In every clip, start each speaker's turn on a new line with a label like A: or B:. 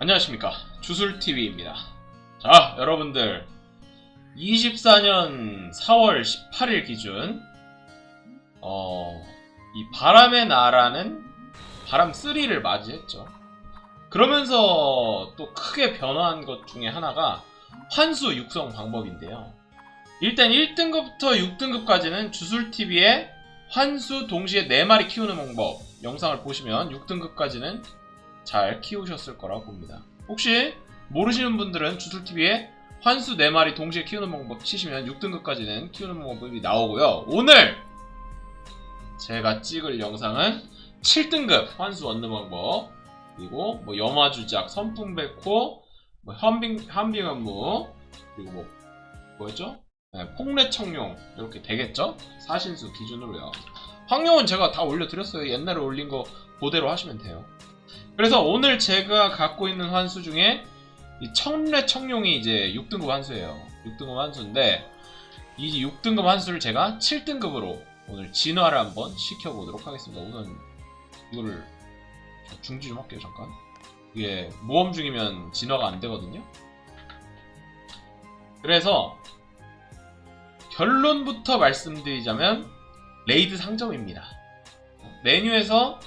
A: 안녕하십니까. 주술TV입니다. 자 여러분들. 24년 4월 18일 기준 어, 이 바람의 나라는 바람 3를 맞이했죠. 그러면서 또 크게 변화한 것 중에 하나가 환수 육성 방법인데요. 일단 1등급부터 6등급까지는 주술TV의 환수 동시에 4마리 키우는 방법 영상을 보시면 6등급까지는 잘 키우셨을 거라고 봅니다. 혹시 모르시는 분들은 주술TV에 환수 4마리 동시에 키우는 방법 치시면 6등급까지는 키우는 방법이 나오고요. 오늘 제가 찍을 영상은 7등급 환수 얻는 방법 그리고 뭐 염화주작, 선풍백호, 뭐 현빙, 한빙현무 그리고 뭐 뭐였죠? 네, 폭래청룡 이렇게 되겠죠? 사신수 기준으로요. 황룡은 제가 다 올려드렸어요. 옛날에 올린 거 그대로 하시면 돼요. 그래서 오늘 제가 갖고 있는 환수 중에 이 청래 청룡이 이제 6등급 환수예요. 6등급 환수인데 이 6등급 환수를 제가 7등급으로 오늘 진화를 한번 시켜보도록 하겠습니다. 우선 이거를 중지 좀 할게요. 잠깐. 이게 모험 중이면 진화가 안 되거든요. 그래서 결론부터 말씀드리자면 레이드 상점입니다. 메뉴에서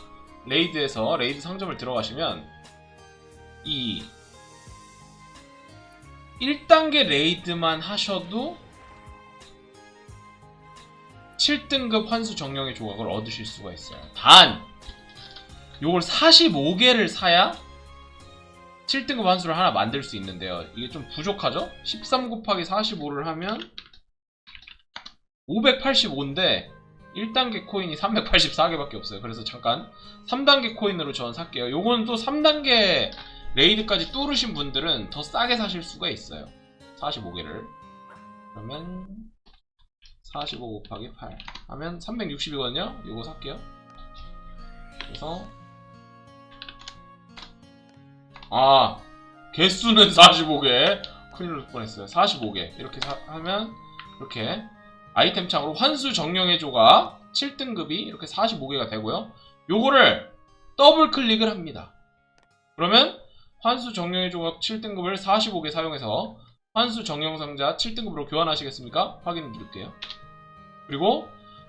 A: 레이드에서 레이드 상점을 들어가시면 이 1단계 레이드만 하셔도 7등급 환수 정령의 조각을 얻으실 수가 있어요. 단 요걸 45개를 사야 7등급 환수를 하나 만들 수 있는데요. 이게 좀 부족하죠? 13 곱하기 45를 하면 585인데 1단계 코인이 384개밖에 없어요. 그래서 잠깐 3단계 코인으로 전 살게요. 요거는 또 3단계 레이드까지 뚫으신 분들은 더 싸게 사실 수가 있어요. 45개를. 그러면 45 곱하기 8 하면 360이거든요. 요거 살게요. 그래서 아 개수는 45개 큰일 날 뻔했어요. 45개 이렇게 사- 하면 이렇게 아이템 창으로 환수 정령의 조각 7등급이 이렇게 45개가 되고요. 요거를 더블 클릭을 합니다. 그러면 환수 정령의 조각 7등급을 45개 사용해서 환수 정령 상자 7등급으로 교환하시겠습니까? 확인 누를게요. 그리고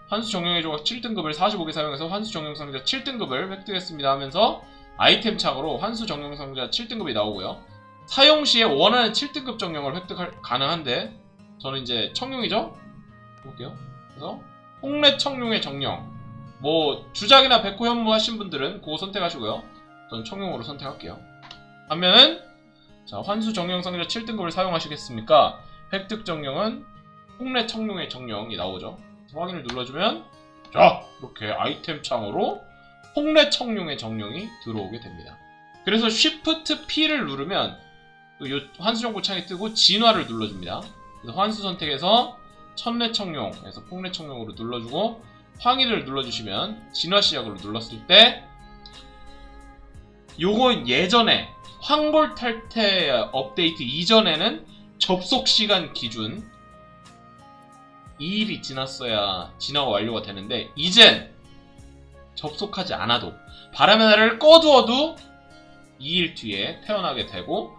A: 환수 정령의 조각 7등급을 45개 사용해서 환수 정령 상자 7등급을 획득했습니다 하면서 아이템 창으로 환수 정령 상자 7등급이 나오고요. 사용 시에 원하는 7등급 정령을 획득 가능한데 저는 이제 청룡이죠? 볼게요. 그래서 홍래 청룡의 정령. 뭐 주작이나 백호 현무 하신 분들은 그거 선택하시고요. 저는 청룡으로 선택할게요. 하면은 자 환수 정령 상자 7등급을 사용하시겠습니까? 획득 정령은 홍래 청룡의 정령이 나오죠. 확인을 눌러주면 자 이렇게 아이템 창으로 홍래 청룡의 정령이 들어오게 됩니다. 그래서 Shift P를 누르면 요 환수 정보 창이 뜨고 진화를 눌러줍니다. 그래서 환수 선택해서 천내청룡에서 폭내청룡으로 눌러주고 황의를 눌러주시면 진화 시작으로 눌렀을 때 요거 예전에 황골 탈퇴 업데이트 이전에는 접속 시간 기준 2일이 지났어야 진화가 완료가 되는데 이젠 접속하지 않아도 바람의 날을 꺼두어도 2일 뒤에 태어나게 되고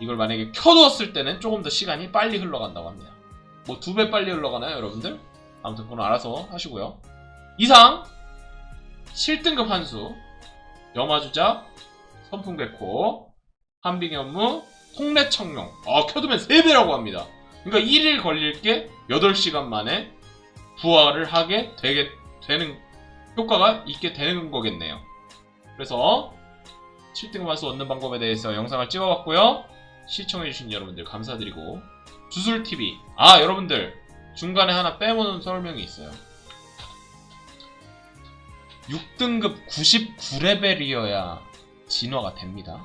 A: 이걸 만약에 켜두었을 때는 조금 더 시간이 빨리 흘러간다고 합니다. 뭐 두 배 빨리 흘러가나요, 여러분들? 아무튼 그건 알아서 하시고요. 이상 7등급 한수 염화주작 선풍백호 한빙현무 홍래청룡 아 켜두면 3배라고 합니다. 그러니까 1일 걸릴 게 8시간 만에 부활을 하게 되게 되는 효과가 있게 되는 거겠네요. 그래서 7등급 한수 얻는 방법에 대해서 영상을 찍어봤고요. 시청해주신 여러분들 감사드리고 주술TV. 아, 여러분들. 중간에 하나 빼먹는 설명이 있어요. 6등급 99레벨이어야 진화가 됩니다.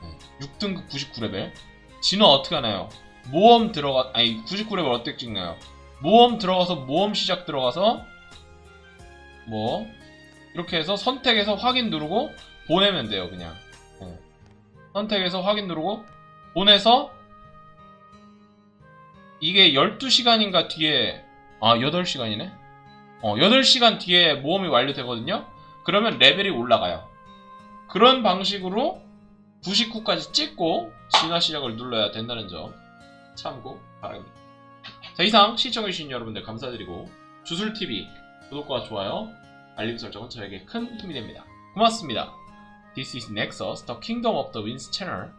A: 네, 6등급 99레벨. 진화 어떻게 하나요? 모험 들어가, 아니, 99레벨 어떻게 찍나요? 모험 들어가서, 모험 시작 들어가서, 뭐, 이렇게 해서 선택해서 확인 누르고 보내면 돼요, 그냥. 네. 선택해서 확인 누르고 보내서 이게 12시간인가 뒤에 아 8시간이네 어 8시간 뒤에 모험이 완료되거든요 그러면 레벨이 올라가요 그런 방식으로 99까지 찍고 진화 시작을 눌러야 된다는 점 참고 바랍니다. 자 이상 시청해주신 여러분들 감사드리고 주술TV 구독과 좋아요 알림 설정은 저에게 큰 힘이 됩니다. 고맙습니다. This is Nexus, the Kingdom of the Winds channel.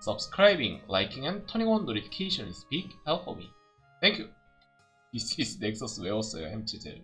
A: Subscribing, liking, and turning on notifications is big help for me. Thank you. This is Nexus Wales MTZ.